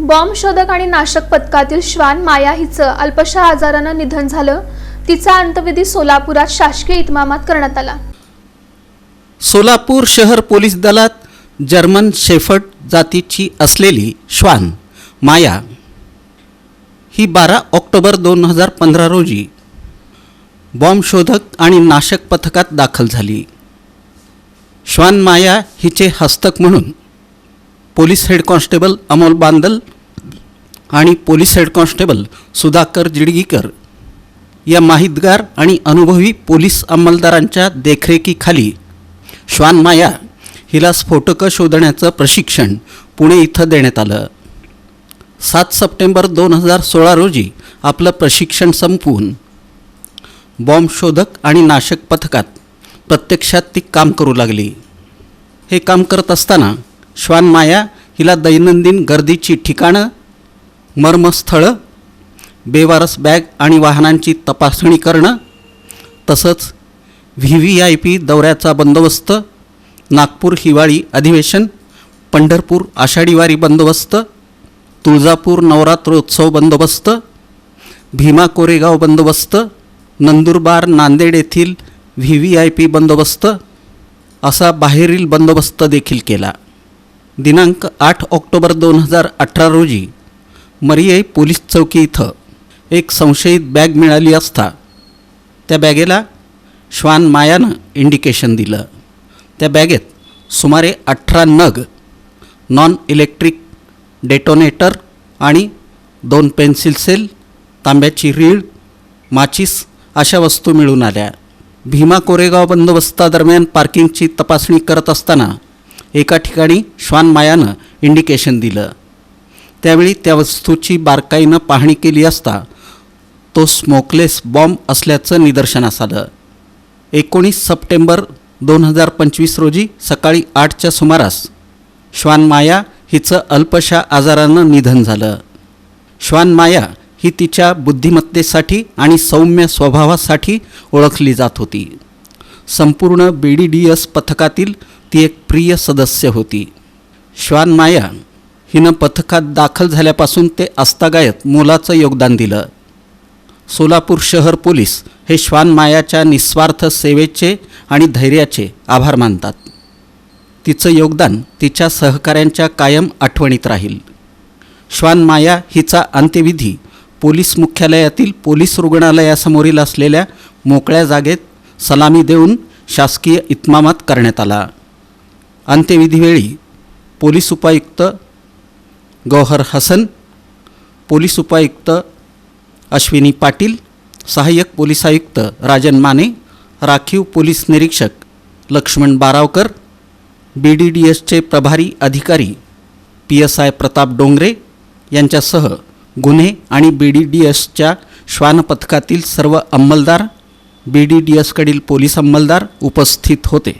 Bomb शोधक आणि नाशक पथकातील श्वान माया हिचं अल्पशा आजारानं निधन झालं. तिचा अंत्यविधी सोलापुरात शासकीय इतमामात करण्यात आला. सोलापूर शहर पोलीस दलात जर्मन शेफर्ड जातीची असलेली श्वान माया ही बारा ऑक्टोबर दोन हजार पंधरा रोजी बॉम्ब शोधक आणि नाशक पथकात दाखल झाली. श्वान माया हिचे हस्तक म्हणून police head constable Amol Bandal आणि police head constable Sudhakar Jidgikar या माहितगार आणि अनुभवी पोलीस अंमलदारांच्या देखरेखीखाली श्वान माया हिला स्फोटकं शोधण्याचं प्रशिक्षण पुणे इथं देण्यात आलं. सात सप्टेंबर दोन हजार सोळा रोजी आपलं प्रशिक्षण संपवून बॉम्ब शोधक आणि नाशक पथकात प्रत्यक्षात ती काम करू लागली. हे काम करत असताना श्वान माया हिला दैनंदिन गर्दीची ठिकाणं मर्मस्थळं बेवारस बॅग आणि वाहनांची तपासणी करणं तसंच व्ही व्ही आय पी दौऱ्याचा बंदोबस्त नागपूर हिवाळी अधिवेशन पंढरपूर आषाढीवारी बंदोबस्त तुळजापूर नवरात्रोत्सव बंदोबस्त भीमा कोरेगाव बंदोबस्त नंदुरबार नांदेड येथील व्ही व्ही आय पी बंदोबस्त असा बाहेरील बंदोबस्त देखील केला. दिनांक आठ ऑक्टोबर दोन हजार अठरा रोजी मरिये पोलीस चौकी इथं एक संशयित बॅग मिळाली असता त्या बॅगेला श्वान मायानं इंडिकेशन दिलं. त्या बॅगेत सुमारे अठरा नग नॉन इलेक्ट्रिक डेटोनेटर आणि दोन पेन्सिल सेल तांब्याची रीळ माचीस अशा वस्तू मिळून आल्या. भीमा कोरेगाव बंदोबस्तादरम्यान पार्किंगची तपासणी करत असताना एका ठिकाणी श्वान मायानं इंडिकेशन दिलं. त्यावेळी त्या वस्तूची बारकाईनं पाहणी केली असता तो स्मोकलेस बॉम्ब असल्याचं निदर्शनास आलं. एकोणीस सप्टेंबर दोन हजार पंचवीस रोजी सकाळी आठच्या सुमारास श्वानमाया हिचं अल्पशा आजारानं निधन झालं. श्वानमाया ही तिच्या बुद्धिमत्तेसाठी आणि सौम्य स्वभावासाठी ओळखली जात होती. संपूर्ण बी डी डी एस पथकातील ती एक प्रिय सदस्य होती. श्वानमाया हिनं पथकात दाखल झाल्यापासून ते आस्तागायत मोलाचं योगदान दिलं. सोलापूर शहर पोलीस हे श्वान मायाच्या निस्वार्थ सेवेचे आणि धैर्याचे आभार मानतात. तिचं योगदान तिच्या सहकाऱ्यांच्या कायम आठवणीत राहील. श्वान माया हिचा अंत्यविधी पोलीस मुख्यालयातील पोलीस रुग्णालयासमोरील असलेल्या मोकळ्या जागेत सलामी देऊन शासकीय इतमामात करण्यात आला. अंत्यविधीवेळी पोलीस उपायुक्त गौहर हसन पोलीस उपायुक्त अश्विनी पाटील सहाय्यक पोलीस आयुक्त राजन माने राखीव पोलीस निरीक्षक Laxman Baravkar B D D एसचे प्रभारी अधिकारी P S I Pratap Dongre यांच्यासह गुन्हे आणि बी डी डी एसच्या श्वान पथकातील सर्व अंमलदार बी डी डी एसकडील पोलीस अंमलदार उपस्थित होते.